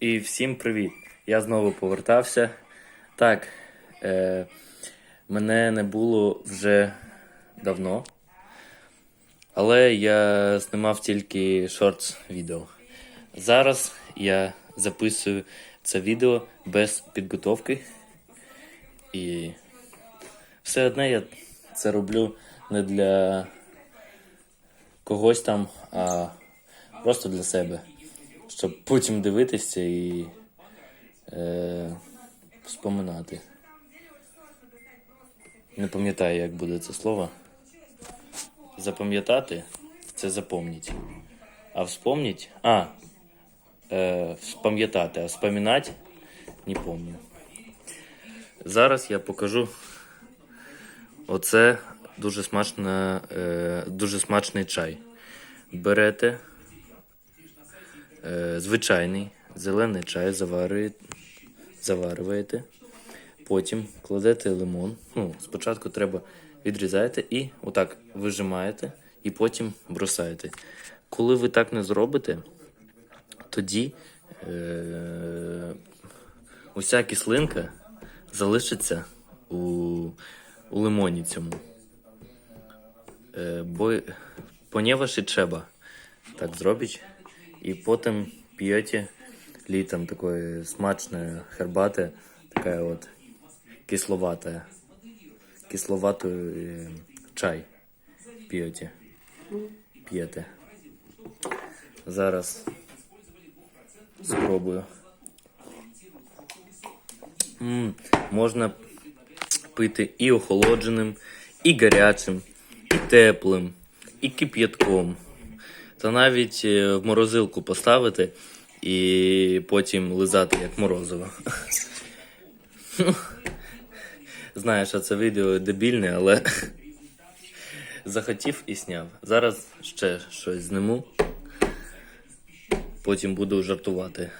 І всім привіт! Я знову повертався. Так, е, мене не було вже давно, але я знімав тільки шортс відео. Зараз я записую це відео без підготовки. І все одне я це роблю не для когось там, а просто для себе щоб потім дивитися і е, споминати. Не пам'ятаю, як буде це слово. Запам'ятати це запомніть. А вспомніть. А. Е, вспам'ятати, а вспоминати не помню. Зараз я покажу. Оце дуже смачна, е, дуже смачний чай. Берете звичайний зелений чай заварює- заварюєте, потім кладете лимон. Ну, спочатку треба відрізаєте і отак вижимаєте, і потім бросаєте. Коли ви так не зробите, тоді е, уся кислинка залишиться у, у лимоні цьому. Е, бо ponieważ trzeba так зробіть. І потім п'єте літом такої смачної хербати, така от кисловата, кисловатий е, чай п'єте. П'єте. Зараз спробую. м можна пити і охолодженим, і гарячим, і теплим, і кип'ятком. Та навіть е, в морозилку поставити і потім лизати як морозиво. Знаю, що це відео дебільне, але захотів і сняв. Зараз ще щось зниму. Потім буду жартувати.